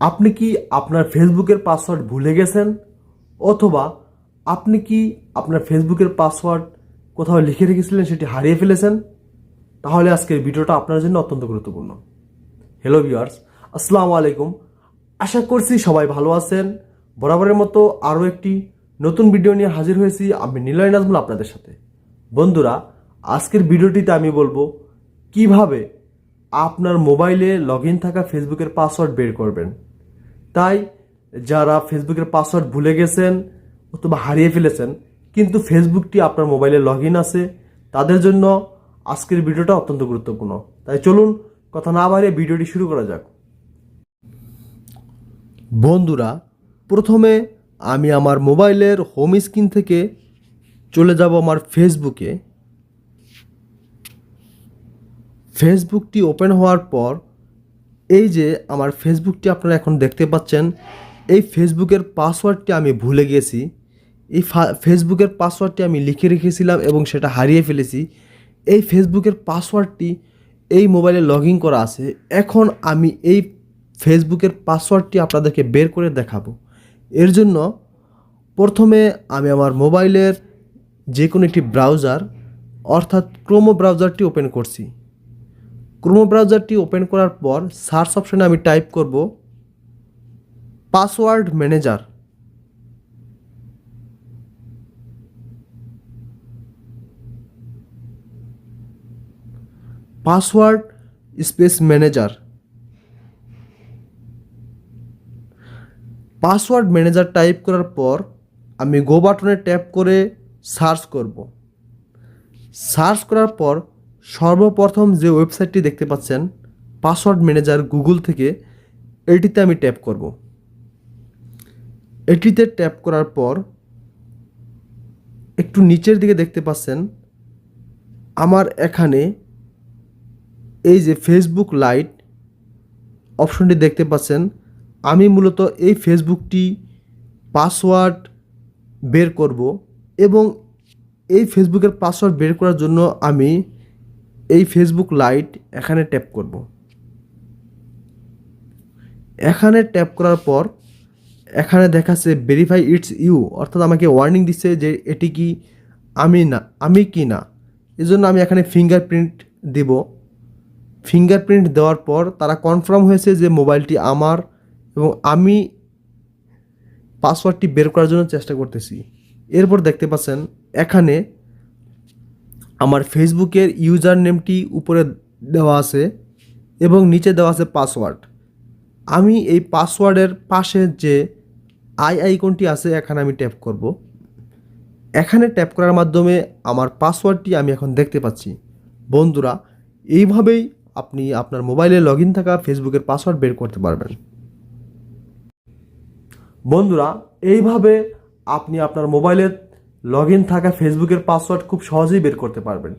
আপনি কি আপনার ফেসবুকের পাসওয়ার্ড ভুলে গেছেন? অথবা আপনি কি আপনার ফেসবুকের পাসওয়ার্ড কোথাও লিখে রেখেছিলেন সেটি হারিয়ে ফেলেছেন? তাহলে আজকের ভিডিওটা আপনার জন্য অত্যন্ত গুরুত্বপূর্ণ। হ্যালো ভিউয়ার্স আসসালামু আলাইকুম। আশা করছি সবাই ভালো আছেন। বরাবরের মতো আরও একটি নতুন ভিডিও নিয়ে হাজির হয়েছি আমি নিলয় নাজমুল আপনাদের সাথে। বন্ধুরা, আজকের ভিডিওটিতে আমি বলব কীভাবে আপনার মোবাইলে লগ থাকা ফেসবুকের পাসওয়ার্ড বের করবেন। তাই যারা ফেসবুকের পাসওয়ার্ড ভুলে গেছেন অথবা হারিয়ে ফেলেছেন, কিন্তু ফেসবুকটি আপনার মোবাইলে লগ ইন আছে, তাদের জন্য আজকের ভিডিওটা অত্যন্ত গুরুত্বপূর্ণ। তাই চলুন, কথা না বাড়িয়ে ভিডিওটি শুরু করা যাক। বন্ধুরা, প্রথমে আমি আমার মোবাইলের হোম স্ক্রিন থেকে চলে যাব আমার ফেসবুকে। ফেসবুকটি ওপেন হওয়ার পর এই যে আমার ফেসবুকটি আপনারা এখন দেখতে পাচ্ছেন, এই ফেসবুকের পাসওয়ার্ডটি আমি ভুলে গেছি। এই ফেসবুকের পাসওয়ার্ডটি আমি লিখে রেখেছিলাম এবং সেটা হারিয়ে ফেলেছি। এই ফেসবুকের পাসওয়ার্ডটি এই মোবাইলে লগ ইন করা আছে। এখন আমি এই ফেসবুকের পাসওয়ার্ডটি আপনাদেরকে বের করে দেখাবো। এর জন্য প্রথমে আমি আমার মোবাইলের যে কোনো একটি ব্রাউজার অর্থাৎ ক্রোমো ব্রাউজারটি ওপেন করছি। ক্রোমো ব্রাউজারটি ওপেন করার পর সার্চ অপশানে আমি টাইপ করব password manager password space manager password manager type করার পর আমি গো বাটনে ট্যাপ করে সার্চ করব। সার্চ করার পর সর্বপ্রথম যে ওয়েবসাইটটি দেখতে পাচ্ছেন, পাসওয়ার্ড ম্যানেজার গুগল থেকে, এটিতে আমি ট্যাপ করব। এটিতে ট্যাপ করার পর, একটু নিচের দিকে দেখতে পাচ্ছেন, আমার এখানে এই যে ফেসবুক লাইট অপশনটি দেখতে পাচ্ছেন, আমি মূলত এই ফেসবুকটি পাসওয়ার্ড বের করব এবং এই ফেসবুকের পাসওয়ার্ড বের করার জন্য আমি এই ফেসবুক লাইট এখানে ট্যাপ করব। এখানে ট্যাপ করার পর এখানে দেখাচ্ছে ভেরিফাই ইটস ইউ অর্থাৎ আমাকে ওয়ার্নিং দিচ্ছে যে এটি কি আমি না, আমি কি না। এজন্য আমি এখানে ফিঙ্গারপ্রিন্ট দেব। ফিঙ্গারপ্রিন্ট দেওয়ার পর তারা কনফার্ম হয়েছে যে মোবাইলটি আমার এবং আমি পাসওয়ার্ডটি বের করার জন্য চেষ্টা করতেছি। এরপর দেখতে পাচ্ছেন, এখানে আমার ফেসবুকের ইউজার নেমটি উপরে দেওয়া আছে এবং নিচে দেওয়া আছে পাসওয়ার্ড। আমি এই পাসওয়ার্ডের পাশে যে আই আইকনটি আছে, এখানে আমি ট্যাপ করব। এখানে ট্যাপ করার মাধ্যমে আমার পাসওয়ার্ডটি আমি এখন দেখতে পাচ্ছি। বন্ধুরা, এইভাবেই আপনি আপনার মোবাইলে লগ থাকা ফেসবুকের পাসওয়ার্ড বের করতে পারবেন। বন্ধুরা, এইভাবে আপনি আপনার মোবাইলে লগ থাকা ফেসবুকের পাসওয়ার্ড খুব সহজেই বের করতে পারবেন।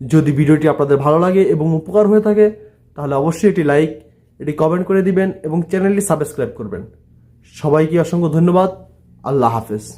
যদি ভিডিওটি আপনাদের ভালো লাগে এবং উপকার হয়ে থাকে, তাহলে অবশ্যই এটি লাইক এটি কমেন্ট করে দিবেন এবং চ্যানেলটি সাবস্ক্রাইব করবেন। সবাইকে অসংখ্য ধন্যবাদ। আল্লাহ হাফেজ।